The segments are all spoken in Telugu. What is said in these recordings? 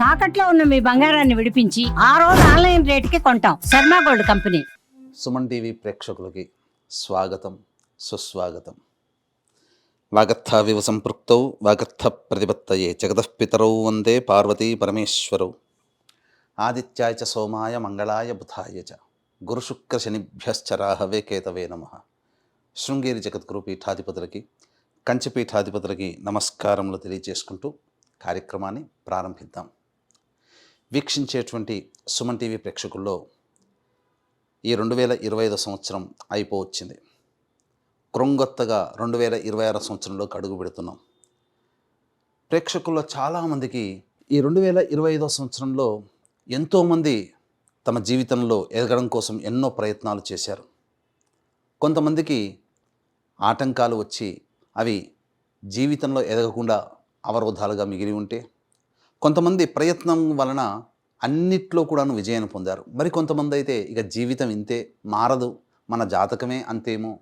తాకట్లో ఉన్న మీ బంగారాన్ని విడిపించి ఆ రోజు ఆన్లైన్ రేటుకి కొంటాం. Sharma gold company. Suman TV ప్రేక్షకులకి స్వాగతం సుస్వాగతం. వాగర్థావివ సంపృక్తౌ వాగర్థ ప్రతిపత్తయే జగతఃపితరౌ వందే పార్వతీ పరమేశ్వరౌ. ఆదిత్యాయ చ సోమాయ మంగళాయ బుధాయ చ. గురుశుక్ర శనిభ్యశ్చరాహవే కేతవే నమ. శృంగేరి జగద్గురు పీఠాధిపతులకి కంచి పీఠాధిపతులకి నమస్కారములు తెలియజేసుకుంటూ కార్యక్రమాన్ని ప్రారంభిద్దాం. వీక్షించేటువంటి సుమన్ టీవీ ప్రేక్షకుల్లో ఈ రెండు వేల ఇరవై ఐదో సంవత్సరం అయిపోవచ్చింది. క్రొంగొత్తగా రెండు వేల ఇరవై ఆరో సంవత్సరంలోకి అడుగు పెడుతున్నాం. ప్రేక్షకుల్లో చాలామందికి ఈ రెండు వేల ఇరవై ఐదో సంవత్సరంలో ఎంతోమంది తమ జీవితంలో ఎదగడం కోసం ఎన్నో ప్రయత్నాలు చేశారు. కొంతమందికి ఆటంకాలు వచ్చి అవి జీవితంలో ఎదగకుండా అవరోధాలుగా మిగిలి ఉంటే కొంతమంది ప్రయత్నం వలన అన్నిట్లో కూడాను విజయాన్ని పొందారు. మరి కొంతమంది అయితే ఇక జీవితం ఇంతే మారదు మన జాతకమే అంతేమో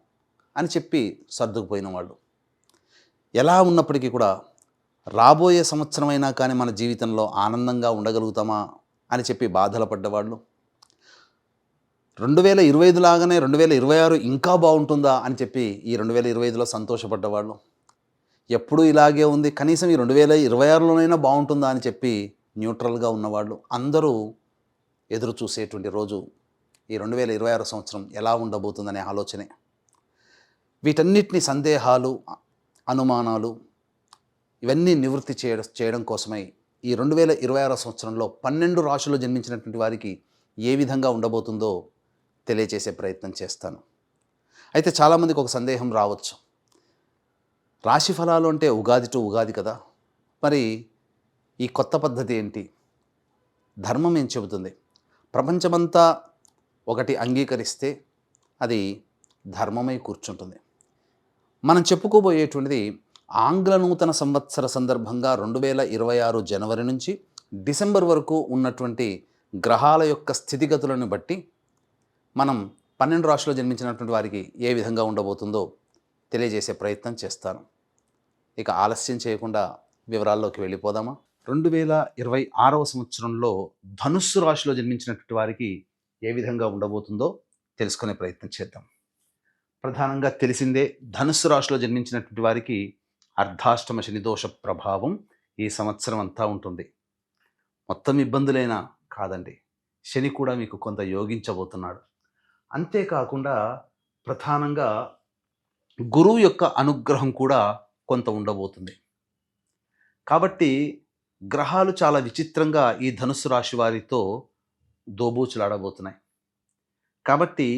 అని చెప్పి సర్దుకుపోయిన వాళ్ళు. ఎలా ఉన్నప్పటికీ కూడా రాబోయే సంవత్సరమైనా కానీ మన జీవితంలో ఆనందంగా ఉండగలుగుతామా అని చెప్పి బాధలు పడ్డవాళ్ళు. రెండు వేల ఇరవై ఐదు లాగానే రెండు వేల ఇరవై ఆరు ఇంకా బాగుంటుందా అని చెప్పి ఈ రెండు వేల ఇరవై ఐదులో సంతోషపడ్డవాళ్ళు. ఎప్పుడూ ఇలాగే ఉంది. కనీసం ఈ రెండు వేల ఇరవై ఆరులోనైనా బాగుంటుందా అని చెప్పి న్యూట్రల్గా ఉన్నవాళ్ళు అందరూ ఎదురు చూసేటువంటి రోజు ఈ రెండు వేల ఇరవై ఆరు సంవత్సరం ఎలా ఉండబోతుందనే ఆలోచనే. వీటన్నిటిని సందేహాలు అనుమానాలు ఇవన్నీ నివృత్తి చేయడం చేయడం కోసమై ఈ రెండు వేల ఇరవై ఆరో సంవత్సరంలో పన్నెండు రాశుల్లో జన్మించినటువంటి వారికి ఏ విధంగా ఉండబోతుందో తెలియజేసే ప్రయత్నం చేస్తాను. అయితే చాలామందికి ఒక సందేహం రావచ్చు. రాశి ఫలాలు అంటే ఉగాది టు ఉగాది కదా. మరి ఈ కొత్త పద్ధతి ఏంటి? ధర్మం ఏం చెబుతుంది? ప్రపంచమంతా ఒకటి అంగీకరిస్తే అది ధర్మమై కూర్చుంటుంది. మనం చెప్పుకోబోయేటువంటిది ఆంగ్ల నూతన సంవత్సర సందర్భంగా రెండు వేల ఇరవై ఆరు జనవరి నుంచి డిసెంబర్ వరకు ఉన్నటువంటి గ్రహాల యొక్క స్థితిగతులను బట్టి మనం పన్నెండు రాశుల్లో జన్మించినటువంటి వారికి ఏ విధంగా ఉండబోతుందో తెలియజేసే ప్రయత్నం చేస్తాను. ఇక ఆలస్యం చేయకుండా వివరాల్లోకి వెళ్ళిపోదామా? రెండు వేల ఇరవై ఆరవ సంవత్సరంలో ధనుస్సు రాశిలో జన్మించినటువంటి వారికి ఏ విధంగా ఉండబోతుందో తెలుసుకునే ప్రయత్నం చేద్దాం. ప్రధానంగా తెలిసిందే ధనుస్సు రాశిలో జన్మించినటువంటి వారికి అర్ధాష్టమ శనిదోష ప్రభావం ఈ సంవత్సరం అంతా ఉంటుంది. మొత్తం ఇబ్బందులైనా కాదండి. శని కూడా మీకు కొంత యోగించబోతున్నాడు. అంతేకాకుండా ప్రధానంగా గురువు యొక్క అనుగ్రహం కూడా కొంత ఉండబోతుంది. కాబట్టి గ్రహాలు చాలా విచిత్రంగా ఈ ధనుస్సు రాశి వారితో దోబూచులాడబోతున్నాయి. కాబట్టి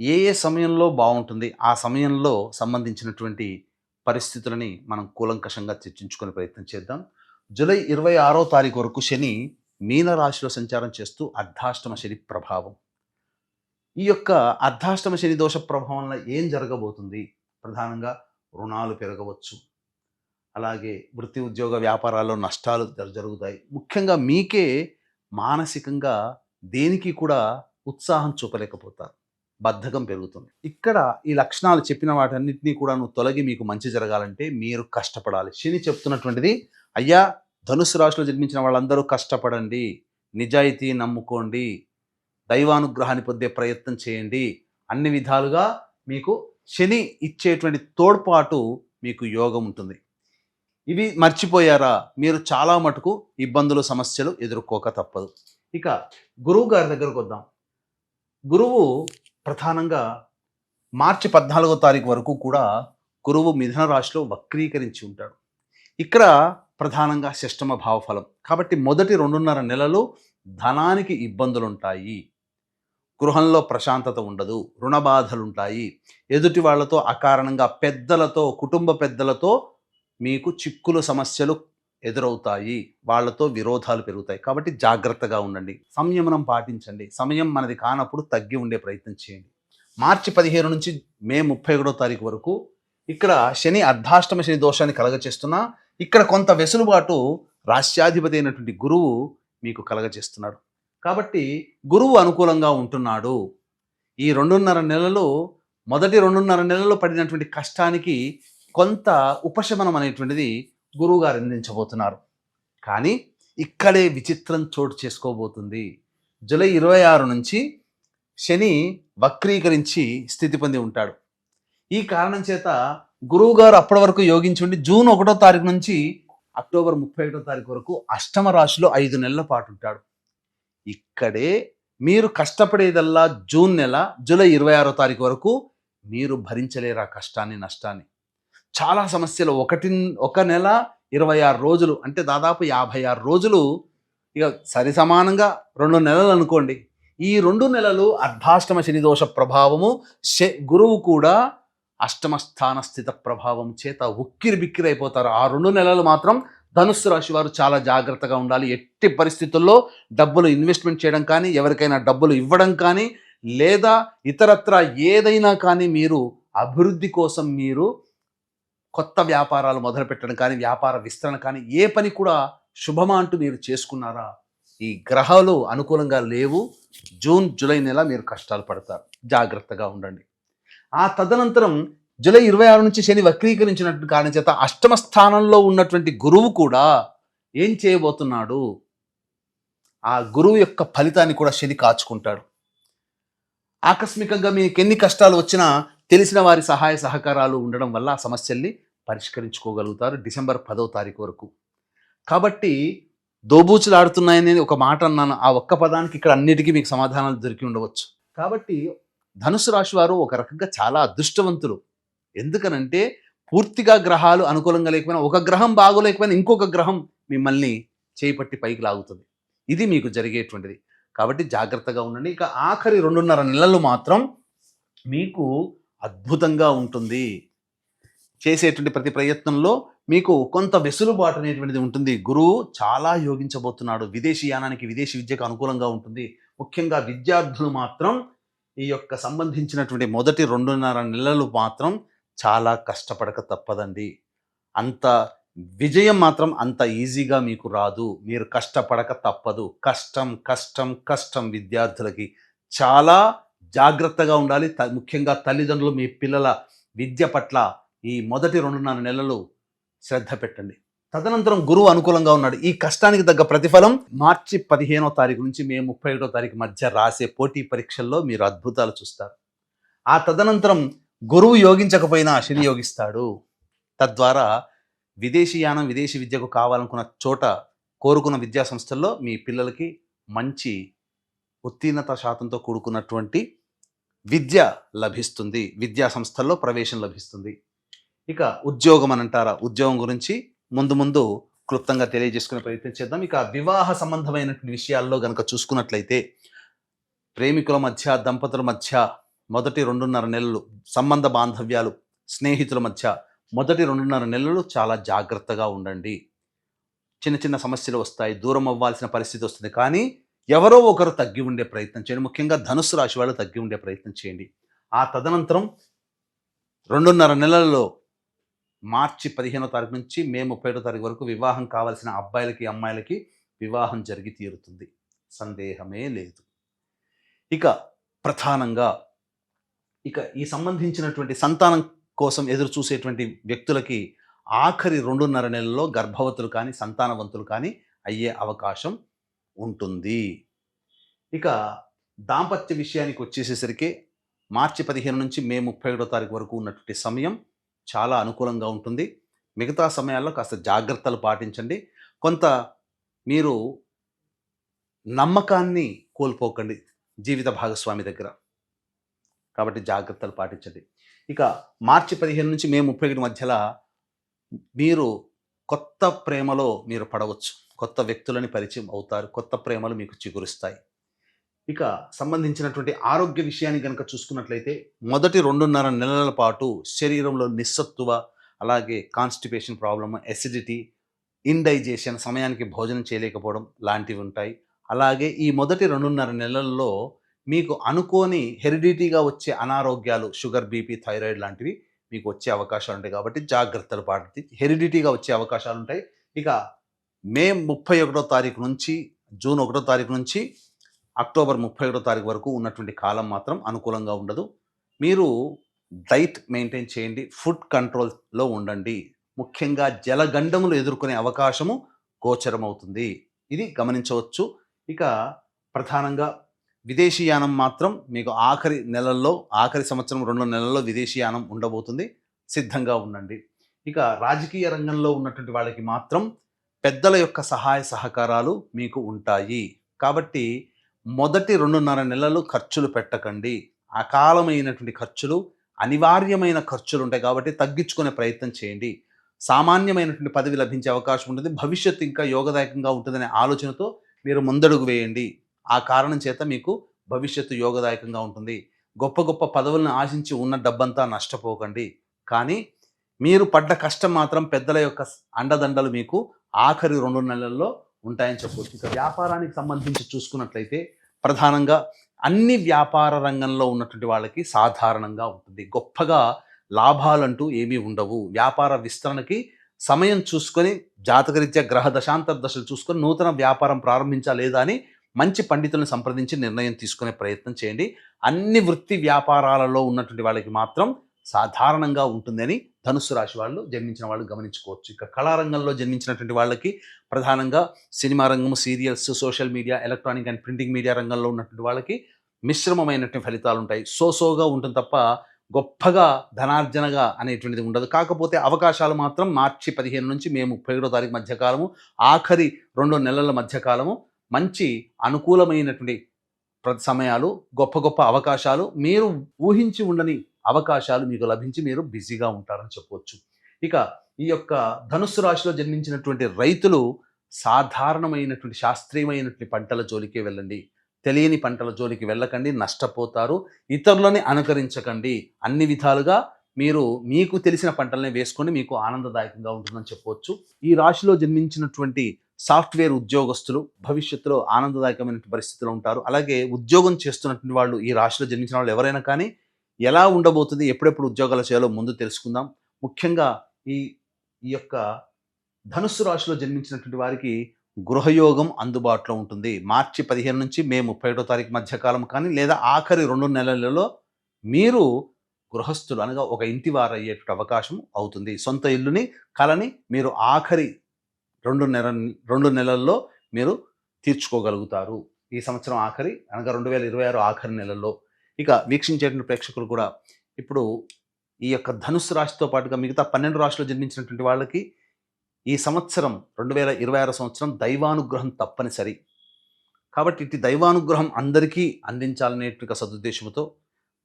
ఏ ఏ సమయంలో బాగుంటుంది ఆ సమయంలో సంబంధించినటువంటి పరిస్థితులని మనం కూలంకషంగా చర్చించుకునే ప్రయత్నం చేద్దాం. జూలై ఇరవై ఆరో తారీఖు వరకు శని మీన రాశిలో సంచారం చేస్తూ అర్ధాష్టమ శని ప్రభావం. ఈ యొక్క అర్ధాష్టమ శని దోష ప్రభావం వల్ల ఏం జరగబోతుంది? ప్రధానంగా రుణాలు పెరగవచ్చు. అలాగే వృత్తి ఉద్యోగ వ్యాపారాల్లో నష్టాలు జరుగుతాయి. ముఖ్యంగా మీకే మానసికంగా దేనికి కూడా ఉత్సాహం చూపలేకపోతారు. బద్ధకం పెరుగుతుంది. ఇక్కడ ఈ లక్షణాలు చెప్పిన వాటన్నిటినీ కూడా నువ్వు తొలగి మీకు మంచి జరగాలంటే మీరు కష్టపడాలి. శని చెప్తున్నటువంటిది అయ్యా ధనుసు రాశిలో జన్మించిన వాళ్ళందరూ కష్టపడండి. నిజాయితీ నమ్ముకోండి. దైవానుగ్రహాన్ని పొందే ప్రయత్నం చేయండి. అన్ని విధాలుగా మీకు శని ఇచ్చేటువంటి తోడ్పాటు మీకు యోగం ఉంటుంది. ఇవి మర్చిపోయారా? మీరు చాలా మటుకు ఇబ్బందులు సమస్యలు ఎదుర్కోక తప్పదు. ఇక గురువు గారి దగ్గరకు వద్దాం. గురువు ప్రధానంగా మార్చి పద్నాలుగో తారీఖు వరకు కూడా గురువు మిథున రాశిలో వక్రీకరించి ఉంటాడు. ఇక్కడ ప్రధానంగా షష్టమ భావఫలం. కాబట్టి మొదటి రెండున్నర నెలలు ధనానికి ఇబ్బందులు ఉంటాయి గృహంలో ప్రశాంతత ఉండదు రుణ బాధలుంటాయి. ఎదుటి వాళ్ళతో అకారణంగా పెద్దలతో కుటుంబ పెద్దలతో మీకు చిక్కులు సమస్యలు ఎదురవుతాయి. వాళ్ళతో విరోధాలు పెరుగుతాయి. కాబట్టి జాగ్రత్తగా ఉండండి. సంయమనం పాటించండి. సమయం మనది కానప్పుడు తగ్గి ఉండే ప్రయత్నం చేయండి. మార్చి పదిహేను నుంచి మే ముప్పై ఒకటో తారీఖు వరకు ఇక్కడ శని అర్ధాష్టమ శని దోషాన్ని కలగచేస్తున్నా ఇక్కడ కొంత వెసులుబాటు రాష్ట్రాధిపతి అయినటువంటి గురువు మీకు కలగచేస్తున్నాడు కాబట్టి గురువు అనుకూలంగా ఉంటున్నాడు. ఈ రెండున్నర నెలలు మొదటి రెండున్నర నెలల్లో పడినటువంటి కష్టానికి కొంత ఉపశమనం అనేటువంటిది గురువుగారు అందించబోతున్నారు. కానీ ఇక్కడే విచిత్రం చోటు చేసుకోబోతుంది. జూలై ఇరవై ఆరు నుంచి శని వక్రీకరించి స్థితి పొంది ఉంటాడు. ఈ కారణం చేత గురువు గారు అప్పటి వరకు యోగించుండి జూన్ ఒకటో తారీఖు నుంచి అక్టోబర్ ముప్పై ఒకటో తారీఖు వరకు అష్టమ రాశిలో ఐదు నెలల పాటు ఉంటాడు. ఇక్కడే మీరు కష్టపడేదల్లా జూన్ నెల జూలై ఇరవై ఆరో తారీఖు వరకు మీరు భరించలేరు ఆ కష్టాన్ని నష్టాన్ని. చాలా సమస్యలు. ఒకటి ఒక నెల ఇరవై ఆరు రోజులు అంటే దాదాపు యాభై ఆరు రోజులు ఇక సరి సమానంగా రెండు నెలలు అనుకోండి. ఈ రెండు నెలలు అర్ధాష్టమ శని దోష ప్రభావము శ- గురువు కూడా అష్టమ స్థాన స్థిత ప్రభావం చేత ఉక్కిరి బిక్కిరి అయిపోతారు. ఆ రెండు నెలలు మాత్రం ధనుస్సు రాశి వారు చాలా జాగ్రత్తగా ఉండాలి. ఎట్టి పరిస్థితుల్లో డబ్బులు ఇన్వెస్ట్మెంట్ చేయడం కానీ ఎవరికైనా డబ్బులు ఇవ్వడం కానీ లేదా ఇతరత్ర ఏదైనా కానీ మీరు అభివృద్ధి కోసం మీరు కొత్త వ్యాపారాలు మొదలు పెట్టడం కానీ వ్యాపార విస్తరణ కానీ ఏ పని కూడా శుభమా అంటూ మీరు చేసుకున్నారా? ఈ గ్రహాలు అనుకూలంగా లేవు. జూన్ జూలై నెల మీరు కష్టాలు పడతారు. జాగ్రత్తగా ఉండండి. ఆ తదనంతరం జూలై ఇరవై ఆరు నుంచి శని వక్రీకరించినట్టు కారణం చేత అష్టమ స్థానంలో ఉన్నటువంటి గురువు కూడా ఏం చేయబోతున్నాడు? ఆ గురువు యొక్క ఫలితాన్ని కూడా శని కాచుకుంటాడు. ఆకస్మికంగా మీకు ఎన్ని కష్టాలు వచ్చినా తెలిసిన వారి సహాయ సహకారాలు ఉండడం వల్ల ఆ సమస్యల్ని పరిష్కరించుకోగలుగుతారు డిసెంబర్ పదో తారీఖు వరకు. కాబట్టి దోబూచులాడుతున్నాయని ఒక మాట అన్నాను. ఆ ఒక్క పదానికి ఇక్కడ అన్నిటికీ మీకు సమాధానాలు దొరికి ఉండవచ్చు. కాబట్టి ధనుసు రాశి వారు ఒక రకంగా చాలా అదృష్టవంతులు. ఎందుకనంటే పూర్తిగా గ్రహాలు అనుకూలంగా లేకపోయినా ఒక గ్రహం బాగోలేకపోయినా ఇంకొక గ్రహం మిమ్మల్ని చేపట్టి పైకి లాగుతుంది. ఇది మీకు జరిగేటువంటిది. కాబట్టి జాగ్రత్తగా ఉండండి. ఇక ఆఖరి రెండున్నర నెలలు మాత్రం మీకు అద్భుతంగా ఉంటుంది. చేసేటువంటి ప్రతి ప్రయత్నంలో మీకు కొంత వెసులుబాటు అనేటువంటిది ఉంటుంది. గురువు చాలా యోగించబోతున్నాడు. విదేశీ యానానికి విదేశీ విద్యకు అనుకూలంగా ఉంటుంది. ముఖ్యంగా విద్యార్థులు మాత్రం ఈ యొక్క సంబంధించినటువంటి మొదటి రెండున్నర నెలలు మాత్రం చాలా కష్టపడక తప్పదండి. అంత విజయం మాత్రం అంత ఈజీగా మీకు రాదు. మీరు కష్టపడక తప్పదు. కష్టం కష్టం కష్టం విద్యార్థులకి చాలా జాగ్రత్తగా ఉండాలి. త- ముఖ్యంగా తల్లిదండ్రులు మీ పిల్లల విద్య పట్ల ఈ మొదటి రెండున్నర నెలలు శ్రద్ధ పెట్టండి. తదనంతరం గురువు అనుకూలంగా ఉన్నాడు. ఈ కష్టానికి తగ్గ ప్రతిఫలం మార్చి పదిహేనో తారీఖు నుంచి మే ముప్పై ఒకటో తారీఖు మధ్య రాసే పోటీ పరీక్షల్లో మీరు అద్భుతాలు చూస్తారు. ఆ తదనంతరం గురువు యోగించకపోయినా శని యోగిస్తాడు. తద్వారా విదేశీ యానం విదేశీ విద్యకు కావాలనుకున్న చోట కోరుకున్న విద్యా సంస్థల్లో మీ పిల్లలకి మంచి ఉత్తీర్ణత శాతంతో కూడుకున్నటువంటి విద్య లభిస్తుంది విద్యా సంస్థల్లో ప్రవేశం లభిస్తుంది. ఇక ఉద్యోగం అని అంటారా? ఉద్యోగం గురించి ముందు ముందు క్లుప్తంగా తెలియజేసుకునే ప్రయత్నం చేద్దాం. ఇక వివాహ సంబంధమైనటువంటి విషయాల్లో గనక చూసుకున్నట్లయితే ప్రేమికుల మధ్య దంపతుల మధ్య మొదటి రెండున్నర నెలలు సంబంధ బాంధవ్యాలు స్నేహితుల మధ్య మొదటి రెండున్నర నెలలు చాలా జాగ్రత్తగా ఉండండి. చిన్న చిన్న సమస్యలు వస్తాయి దూరం అవ్వాల్సిన పరిస్థితి వస్తుంది. కానీ ఎవరో ఒకరు తగ్గి ఉండే ప్రయత్నం చేయండి. ముఖ్యంగా ధనుస్సు రాశి వాళ్ళు తగ్గి ఉండే ప్రయత్నం చేయండి. ఆ తదనంతరం రెండున్నర నెలల్లో మార్చి పదిహేనో తారీఖు నుంచి మే ముప్పై ఒకటో తారీఖు వరకు వివాహం కావాల్సిన అబ్బాయిలకి అమ్మాయిలకి వివాహం జరిగి తీరుతుంది. సందేహమే లేదు. ఇక ప్రధానంగా ఇక ఈ సంబంధించినటువంటి సంతానం కోసం ఎదురు చూసేటువంటి వ్యక్తులకి ఆఖరి రెండున్నర నెలల్లో గర్భవతులు కానీ సంతానవంతులు కానీ అయ్యే అవకాశం ఉంటుంది. ఇక దాంపత్య విషయానికి వచ్చేసేసరికి మార్చి పదిహేను నుంచి మే ముప్పై ఒకటో తారీఖు వరకు ఉన్నటువంటి సమయం చాలా అనుకూలంగా ఉంటుంది. మిగతా సమయాల్లో కాస్త జాగ్రత్తలు పాటించండి. కొంత మీరు నమ్మకాన్ని కోల్పోకండి జీవిత భాగస్వామి దగ్గర. కాబట్టి జాగ్రత్తలు పాటించండి. ఇక మార్చి పదిహేను నుంచి మే ముప్పై ఒకటి మధ్యలో మీరు కొత్త ప్రేమలో మీరు పడవచ్చు. కొత్త వ్యక్తులని పరిచయం అవుతారు కొత్త ప్రేమలు మీకు చిగురుస్తాయి. ఇక సంబంధించినటువంటి ఆరోగ్య విషయాన్ని కనుక చూసుకున్నట్లయితే మొదటి రెండున్నర నెలల పాటు శరీరంలో నిస్సత్తువ అలాగే కాన్స్టిపేషన్ ప్రాబ్లమ్ ఎసిడిటీ ఇండైజేషన్ సమయానికి భోజనం చేయలేకపోవడం లాంటివి ఉంటాయి. అలాగే ఈ మొదటి రెండున్నర నెలల్లో మీకు అనుకోని హెరిడిటీగా వచ్చే అనారోగ్యాలు షుగర్ బీపీ థైరాయిడ్ లాంటివి మీకు వచ్చే అవకాశాలు ఉంటాయి. కాబట్టి జాగ్రత్తలు పాటి హెరిడిటీగా వచ్చే అవకాశాలు ఉంటాయి. ఇక మే ముప్పై ఒకటో తారీఖు నుంచి జూన్ ఒకటో తారీఖు నుంచి అక్టోబర్ ముప్పై ఒకటో తారీఖు వరకు ఉన్నటువంటి కాలం మాత్రం అనుకూలంగా ఉండదు. మీరు డైట్ మెయింటైన్ చేయండి ఫుడ్ కంట్రోల్లో ఉండండి. ముఖ్యంగా జలగండములు ఎదుర్కొనే అవకాశము గోచరమవుతుంది. ఇది గమనించవచ్చు. ఇక ప్రధానంగా విదేశీయానం మాత్రం మీకు ఆఖరి నెలల్లో ఆఖరి సంవత్సరం రెండు నెలల్లో విదేశీయానం ఉండబోతుంది. సిద్ధంగా ఉండండి. ఇక రాజకీయ రంగంలో ఉన్నటువంటి వాళ్ళకి మాత్రం పెద్దల యొక్క సహాయ సహకారాలు మీకు ఉంటాయి. కాబట్టి మొదటి రెండున్నర నెలలు ఖర్చులు పెట్టకండి. అకాలమైనటువంటి ఖర్చులు అనివార్యమైన ఖర్చులు ఉంటాయి కాబట్టి తగ్గించుకునే ప్రయత్నం చేయండి. సామాన్యమైనటువంటి పదవి లభించే అవకాశం ఉంటుంది. భవిష్యత్తు ఇంకా యోగదాయకంగా ఉంటుందనే ఆలోచనతో మీరు ముందడుగు వేయండి. ఆ కారణం చేత మీకు భవిష్యత్తు యోగదాయకంగా ఉంటుంది. గొప్ప గొప్ప పదవులను ఆశించి ఉన్న డబ్బంతా నష్టపోకండి. కానీ మీరు పడ్డ కష్టం మాత్రం పెద్దల యొక్క అండదండలు మీకు ఆఖరి రెండు నెలల్లో ఉంటాయని చెప్పవచ్చు ఇక వ్యాపారానికి సంబంధించి చూసుకున్నట్లయితే ప్రధానంగా అన్ని వ్యాపార రంగంలో ఉన్నటువంటి వాళ్ళకి సాధారణంగా ఉంటుంది. గొప్పగా లాభాలంటూ ఏమీ ఉండవు. వ్యాపార విస్తరణకి సమయం చూసుకొని జాతకరీత్యా గ్రహ దశాంతర దశలు చూసుకొని నూతన వ్యాపారం ప్రారంభించా లేదా అని మంచి పండితులను సంప్రదించి నిర్ణయం తీసుకునే ప్రయత్నం చేయండి. అన్ని వృత్తి వ్యాపారాలలో ఉన్నటువంటి వాళ్ళకి మాత్రం సాధారణంగా ఉంటుందని ధనుస్సు రాశి వాళ్ళు జన్మించిన వాళ్ళు గమనించుకోవచ్చు. ఇక కళారంగంలో జన్మించినటువంటి వాళ్ళకి ప్రధానంగా సినిమా రంగం serials social media electronic and printing media రంగంలో ఉన్నటువంటి వాళ్ళకి మిశ్రమమైనటువంటి ఫలితాలు ఉంటాయి. సోసోగా ఉంటుంది తప్ప గొప్పగా ధనార్జనగా అనేటువంటిది ఉండదు. కాకపోతే అవకాశాలు మాత్రం మార్చి పదిహేను నుంచి మే ముప్పై ఏడో తారీఖు మధ్యకాలము ఆఖరి రెండు నెలల మధ్యకాలము మంచి అనుకూలమైనటువంటి ప్ర- సమయాలు గొప్ప గొప్ప అవకాశాలు మీరు ఊహించి ఉండని అవకాశాలు మీకు లభించి మీరు బిజీగా ఉంటారని చెప్పవచ్చు ఇక ఈ యొక్క ధనుస్సు రాశిలో జన్మించినటువంటి రైతులు సాధారణమైనటువంటి శాస్త్రీయమైనటువంటి పంటల జోలికే వెళ్ళండి. తెలియని పంటల జోలికి వెళ్ళకండి నష్టపోతారు. ఇతరులని అనుకరించకండి. అన్ని విధాలుగా మీరు మీకు తెలిసిన పంటలనే వేసుకొని మీకు ఆనందదాయకంగా ఉంటుందని చెప్పవచ్చు ఈ రాశిలో జన్మించినటువంటి సాఫ్ట్వేర్ ఉద్యోగస్తులు భవిష్యత్తులో ఆనందదాయకమైన పరిస్థితిలో ఉంటారు. అలాగే ఉద్యోగం చేస్తున్నటువంటి వాళ్ళు ఈ రాశిలో జన్మించిన వాళ్ళు ఎవరైనా కానీ ఎలా ఉండబోతుంది ఎప్పుడెప్పుడు ఉద్యోగాలు చేయాలో ముందు తెలుసుకుందాం. ముఖ్యంగా ఈ ఈ యొక్క ధనుస్సు రాశిలో జన్మించినటువంటి వారికి గృహయోగం అందుబాటులో ఉంటుంది. మార్చి పదిహేను నుంచి మే ముప్పై ఒకటో తారీఖు మధ్యకాలం కానీ లేదా ఆఖరి రెండు నెలలలో మీరు గృహస్థులు అనగా ఒక ఇంటి వారు అయ్యేటువంటి అవకాశం అవుతుంది. సొంత ఇల్లుని కలని మీరు ఆఖరి రెండు నెల రెండు నెలల్లో మీరు తీర్చుకోగలుగుతారు. ఈ సంవత్సరం ఆఖరి అనగా రెండు వేల ఇరవై ఆరు ఆఖరి నెలల్లో. ఇక వీక్షించేటువంటి ప్రేక్షకులు కూడా ఇప్పుడు ఈ యొక్క ధనుసు రాశితో పాటుగా మిగతా పన్నెండు రాశులు జన్మించినటువంటి వాళ్ళకి ఈ సంవత్సరం రెండు వేల ఇరవై ఆరు సంవత్సరం దైవానుగ్రహం తప్పనిసరి. కాబట్టి ఇటు దైవానుగ్రహం అందరికీ అందించాలనేటువంటి సదుద్దేశంతో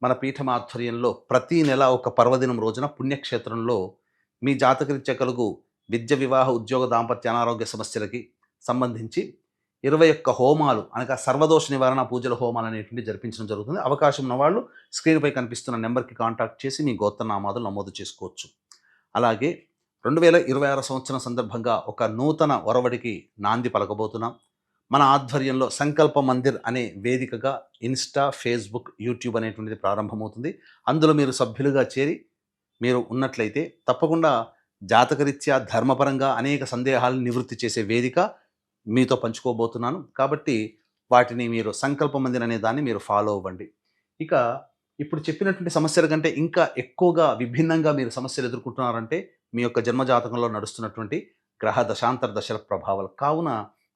మన పీఠం ఆధ్వర్యంలో ప్రతి నెల ఒక పర్వదినం రోజున పుణ్యక్షేత్రంలో మీ జాతకరీత్యా కలుగు విద్య వివాహ ఉద్యోగ దాంపత్య అనారోగ్య సమస్యలకి సంబంధించి ఇరవై ఒక్క హోమాలు అనగా సర్వదోష నివారణ పూజల హోమాలు అనేటువంటి జరిపించడం జరుగుతుంది. అవకాశం ఉన్న వాళ్ళు స్క్రీన్పై కనిపిస్తున్న నెంబర్కి కాంటాక్ట్ చేసి మీ గోత్రనామాదులు నమోదు చేసుకోవచ్చు. అలాగే రెండు వేల ఇరవై ఆరు సంవత్సరం సందర్భంగా ఒక నూతన ఒరవడికి నాంది పలకబోతున్నాం. మన ఆధ్వర్యంలో సంకల్ప మందిర్ అనే వేదికగా ఇన్స్టా ఫేస్బుక్ యూట్యూబ్ అనేటువంటిది ప్రారంభమవుతుంది. అందులో మీరు సభ్యులుగా చేరి మీరు ఉన్నట్లయితే తప్పకుండా జాతకరీత్యా ధర్మపరంగా అనేక సందేహాలను నివృత్తి చేసే వేదిక మీతో పంచుకోబోతున్నాను. కాబట్టి వాటిని మీరు సంకల్పమందిర్ అనే దాన్ని మీరు ఫాలో అవ్వండి. ఇక ఇప్పుడు చెప్పినటువంటి సమస్యల కంటే ఇంకా ఎక్కువగా విభిన్నంగా మీరు సమస్యలు ఎదుర్కొంటున్నారంటే మీ యొక్క జన్మజాతకంలో నడుస్తున్నటువంటి గ్రహ దశాంతర దశల ప్రభావాలు. కావున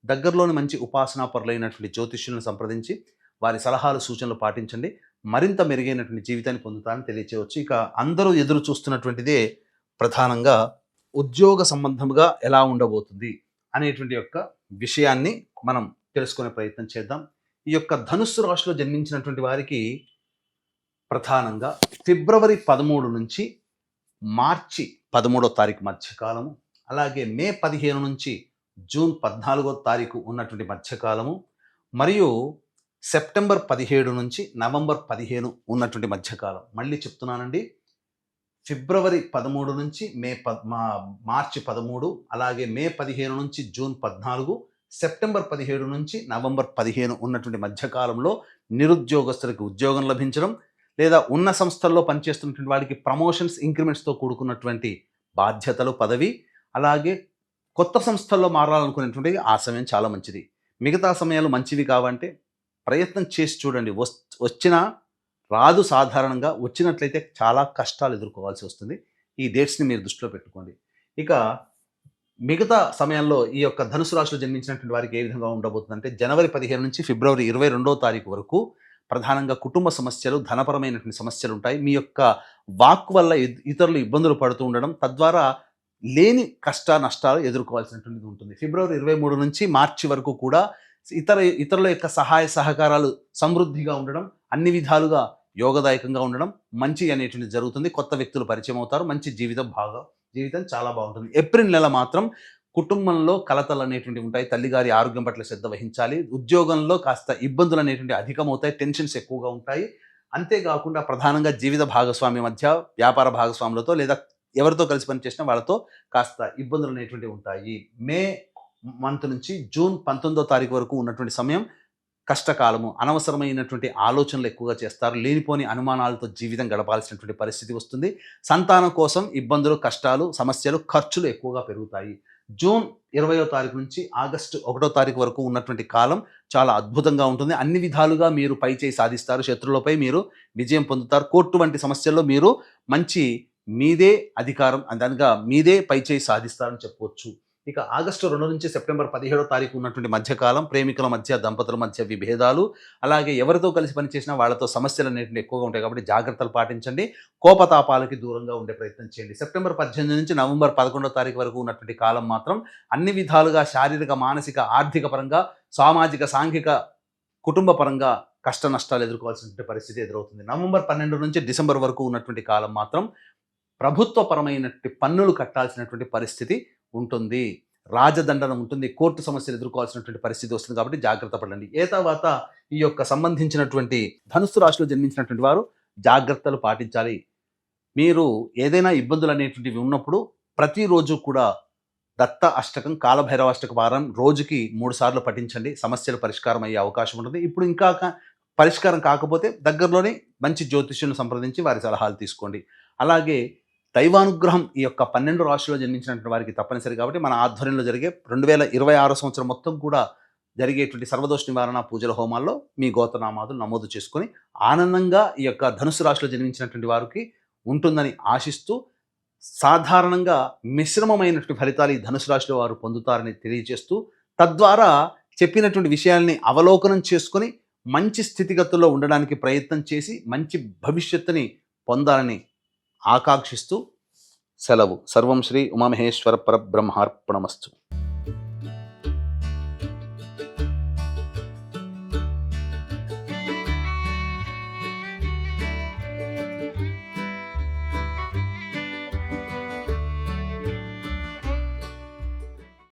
దగ్గరలోని మంచి ఉపాసనా పరులైనటువంటి జ్యోతిష్యులను సంప్రదించి వారి సలహాలు సూచనలు పాటించండి. మరింత మెరుగైనటువంటి జీవితాన్ని పొందుతారని తెలియచేయవచ్చు. ఇక అందరూ ఎదురు చూస్తున్నటువంటిదే ప్రధానంగా ఉద్యోగ సంబంధంగా ఎలా ఉండబోతుంది అనేటువంటి యొక్క విషయాన్ని మనం తెలుసుకునే ప్రయత్నం చేద్దాం. ఈ యొక్క ధనుస్సు రాశిలో జన్మించినటువంటి వారికి ప్రధానంగా ఫిబ్రవరి పదమూడు నుంచి మార్చి పదమూడో తారీఖు మధ్యకాలము అలాగే మే పదిహేను నుంచి జూన్ పద్నాలుగో తారీఖు ఉన్నటువంటి మధ్యకాలము మరియు సెప్టెంబర్ పదిహేడు నుంచి నవంబర్ పదిహేను ఉన్నటువంటి మధ్యకాలం. మళ్ళీ చెప్తున్నానండి ఫిబ్రవరి పదమూడు నుంచి మే పద్ మా- మార్చి పదమూడు అలాగే మే పదిహేను నుంచి జూన్ పద్నాలుగు సెప్టెంబర్ పదిహేడు నుంచి నవంబర్ పదిహేను ఉన్నటువంటి మధ్యకాలంలో నిరుద్యోగస్తులకు ఉద్యోగం లభించడం లేదా ఉన్న సంస్థల్లో పనిచేస్తున్నటువంటి వాడికి ప్రమోషన్స్ ఇంక్రిమెంట్స్తో కూడుకున్నటువంటి బాధ్యతలు పదవి అలాగే కొత్త సంస్థల్లో మారాలనుకునేటువంటి ఆ సమయం చాలా మంచిది. మిగతా సమయాలు మంచివి కావంటే ప్రయత్నం చేసి చూడండి. వస్ వచ్చినా రాదు సాధారణంగా. వచ్చినట్లయితే చాలా కష్టాలు ఎదుర్కోవాల్సి వస్తుంది. ఈ డేట్స్ని మీరు దృష్టిలో పెట్టుకోండి. ఇక మిగతా సమయంలో ఈ యొక్క ధనుసు రాశిలో జన్మించినటువంటి వారికి ఏ విధంగా ఉండబోతుందంటే జనవరి పదిహేను నుంచి ఫిబ్రవరి ఇరవై రెండో తారీఖు వరకు ప్రధానంగా కుటుంబ సమస్యలు ధనపరమైనటువంటి సమస్యలు ఉంటాయి. మీ యొక్క వాక్ వల్ల ఇతరులు ఇబ్బందులు పడుతూ ఉండడం తద్వారా లేని కష్ట నష్టాలు ఎదుర్కోవాల్సినటువంటిది ఉంటుంది. ఫిబ్రవరి ఇరవై మూడు నుంచి మార్చి వరకు కూడా ఇతర ఇతరుల యొక్క సహాయ సహకారాలు సమృద్ధిగా ఉండడం అన్ని విధాలుగా యోగదాయకంగా ఉండడం మంచి అనేటువంటిది జరుగుతుంది. కొత్త వ్యక్తులు పరిచయం అవుతారు. మంచి జీవితం బాగా జీవితం చాలా బాగుంటుంది. ఏప్రిల్ నెల మాత్రం కుటుంబంలో కలతలు అనేటువంటివి ఉంటాయి. తల్లిగారి ఆరోగ్యం పట్ల శ్రద్ధ వహించాలి. ఉద్యోగంలో కాస్త ఇబ్బందులు అనేటువంటి అధికమవుతాయి. టెన్షన్స్ ఎక్కువగా ఉంటాయి. అంతేకాకుండా ప్రధానంగా జీవిత భాగస్వామి మధ్య వ్యాపార భాగస్వాములతో లేదా ఎవరితో కలిసి పనిచేసినా వాళ్ళతో కాస్త ఇబ్బందులు అనేటువంటివి ఉంటాయి. మే మంత్ నుంచి జూన్ పంతొమ్మిదో తారీఖు వరకు ఉన్నటువంటి సమయం కష్టకాలము అనవసరమైనటువంటి ఆలోచనలు ఎక్కువగా చేస్తారు. లేనిపోని అనుమానాలతో జీవితం గడపాల్సినటువంటి పరిస్థితి వస్తుంది. సంతానం కోసం ఇబ్బందులు కష్టాలు సమస్యలు ఖర్చులు ఎక్కువగా పెరుగుతాయి. జూన్ ఇరవయో తారీఖు నుంచి ఆగస్టు ఒకటో తారీఖు వరకు ఉన్నటువంటి కాలం చాలా అద్భుతంగా ఉంటుంది. అన్ని విధాలుగా మీరు పై చేయి సాధిస్తారు. శత్రువులపై మీరు విజయం పొందుతారు. కోర్టు వంటి సమస్యల్లో మీరు మంచి మీదే అధికారం దానిగా మీదే పై చేయి సాధిస్తారని చెప్పవచ్చు ఇక ఆగస్టు రెండు నుంచి సెప్టెంబర్ పదిహేడో తారీఖు ఉన్నటువంటి మధ్యకాలం ప్రేమికుల మధ్య దంపతుల మధ్య విభేదాలు అలాగే ఎవరితో కలిసి పనిచేసినా వాళ్ళతో సమస్యలు అనేటువంటి ఎక్కువగా ఉంటాయి కాబట్టి జాగ్రత్తలు పాటించండి. కోపతాపాలకి దూరంగా ఉండే ప్రయత్నం చేయండి. సెప్టెంబర్ పద్దెనిమిది నుంచి నవంబర్ పదకొండో తారీఖు వరకు ఉన్నటువంటి కాలం మాత్రం అన్ని విధాలుగా శారీరక మానసిక ఆర్థిక పరంగా సామాజిక సాంఘిక కుటుంబ పరంగా కష్ట నష్టాలు ఎదుర్కోవాల్సినటువంటి పరిస్థితి ఎదురవుతుంది. నవంబర్ పన్నెండు నుంచి డిసెంబర్ వరకు ఉన్నటువంటి కాలం మాత్రం ప్రభుత్వపరమైనటువంటి పన్నులు కట్టాల్సినటువంటి పరిస్థితి ఉంటుంది. రాజదండన ఉంటుంది. కోర్టు సమస్యలు ఎదుర్కోవాల్సినటువంటి పరిస్థితి వస్తుంది కాబట్టి జాగ్రత్త పడండి. ఏ తర్వాత ఈ యొక్క సంబంధించినటువంటి ధనుస్సు రాశిలో జన్మించినటువంటి వారు జాగ్రత్తలు పాటించాలి. మీరు ఏదైనా ఇబ్బందులు అనేటువంటివి ఉన్నప్పుడు ప్రతిరోజు కూడా దత్త అష్టకం కాలభైరవ అష్టక వారం రోజుకి మూడు సార్లు పఠించండి. సమస్యలు పరిష్కారం అయ్యే అవకాశం ఉంటుంది. ఇప్పుడు ఇంకా పరిష్కారం కాకపోతే దగ్గరలోనే మంచి జ్యోతిష్యులను సంప్రదించి వారి సలహాలు తీసుకోండి. అలాగే దైవానుగ్రహం ఈ యొక్క పన్నెండు రాశిలో జన్మించినటువంటి వారికి తప్పనిసరి కాబట్టి మన ఆధ్వర్యంలో జరిగే రెండు వేల ఇరవై ఆరో సంవత్సరం మొత్తం కూడా జరిగేటువంటి సర్వదోష నివారణ పూజల హోమాల్లో మీ గోతనామాదులు నమోదు చేసుకొని ఆనందంగా ఈ యొక్క ధనుసు రాశిలో జన్మించినటువంటి వారికి ఉంటుందని ఆశిస్తూ సాధారణంగా మిశ్రమమైనటువంటి ఫలితాలు ఈ ధనుసు రాశిలో వారు పొందుతారని తెలియజేస్తూ తద్వారా చెప్పినటువంటి విషయాల్ని అవలోకనం చేసుకొని మంచి స్థితిగతుల్లో ఉండడానికి ప్రయత్నం చేసి మంచి భవిష్యత్తుని పొందాలని ఆకాంక్షిస్తూ సెలవు. సర్వం శ్రీ ఉమామహేశ్వర పరబ్రహ్మార్పణమస్తు.